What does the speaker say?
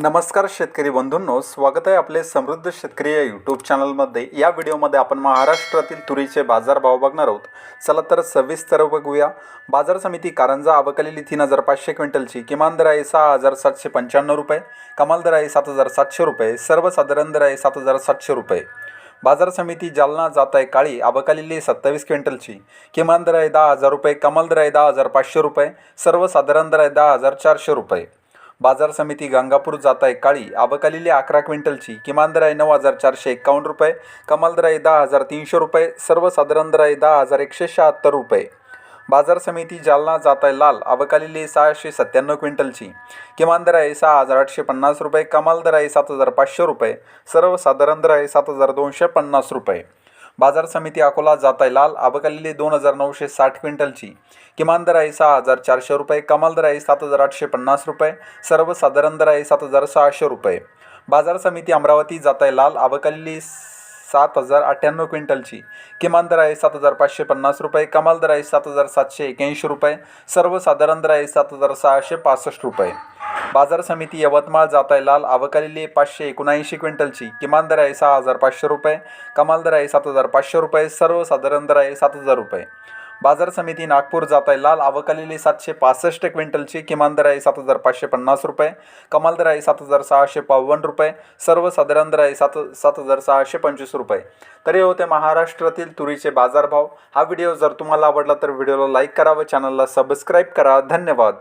नमस्कार शेतकरी बंधूंनो स्वागत आहे आपले समृद्ध शेतकरी या यूट्यूब चॅनलमध्ये या व्हिडिओमध्ये आपण महाराष्ट्रातील तुरीचे बाजारभाव बघणार आहोत. चला तर सविस्तर बघूया. बाजार समिती कारंजा अबकलेली तीन हजार पाचशे क्विंटलची. किमान दर आहे सहा हजार सातशे पंच्याण्णव रुपये. कमाल दर आहे सात हजार सातशे रुपये. सर्वसाधारण दर आहे सात हजार सातशे रुपये. बाजार समिती जालना जात आहे काळी अबकालेली सत्तावीस क्विंटलची. किमान दर आहे दहा हजार रुपये. कमाल दर आहे दहा हजार पाचशे रुपये. सर्वसाधारण दर आहे दहा हजार चारशे रुपये. बाजार समिती गंगापूर जात आहे काळी. आबकालेली अकरा क्विंटलची. किमान दर आहे नऊ हजार चारशे एकावन्न रुपये कमाल दर आहे दहा हजार तीनशे रुपये सर्वसाधारण दर आहे दहा हजार एकशे शहात्तर रुपये. बाजार समिती जालना जात आहे लाल. अबकालेली सहाशे सत्त्याण्णव क्विंटलची. किमान दर आहे सहा हजार आठशे पन्नास रुपये कमाल दर आहे सात हजार पाचशे रुपये सर्वसाधारण दर आहे सात हजार दोनशे पन्नास रुपये. बाजार समिती अकोला जात आहे लाल अबकालेली दोन हजार नऊशे साठ क्विंटलची. किमान दर आहे सहा हजार चारशे रुपये कमाल दर आहे सात हजार आठशे पन्नास रुपये सर्वसाधारण दर आहे सात हजार सहाशे रुपये. बाजार समिती अमरावती जात आहे लाल अबकालेली सात हजार अठ्ठ्याण्णव क्विंटलची. किमान दर आहे सात हजार पाचशे पन्नास रुपये कमाल दर आहे सात हजार सातशे एक्याऐंशी रुपये सर्वसाधारण दर आहे सात हजार सहाशे पासष्ट रुपये. बाजार समिती यवतमाळ जात आहे लाल. अबकालेली पाचशे एकोणऐंशी क्विंटलची. किमान दर आहे सहा हजार पाचशे रुपये. कमाल दर आहे सात हजार पाचशे रुपये. सर्वसाधारण दर आहे सात हजार रुपये. बाजार समिती नागपूर जात आहे लाल. अबकालेली सातशे पासष्ट क्विंटलची. किमान दर आहे सात हजार पाचशे पन्नास रुपये. कमाल दर आहे सात हजार सहाशे बावन्न रुपये. सर्वसाधारण दर आहे सात सात हजार सहाशे पंचवीस रुपये. तरी होते महाराष्ट्रातील तुरीचे बाजारभाव. हा व्हिडिओ जर तुम्हाला आवडला तर व्हिडिओला लाईक करा व चॅनलला सबस्क्राईब करा. धन्यवाद.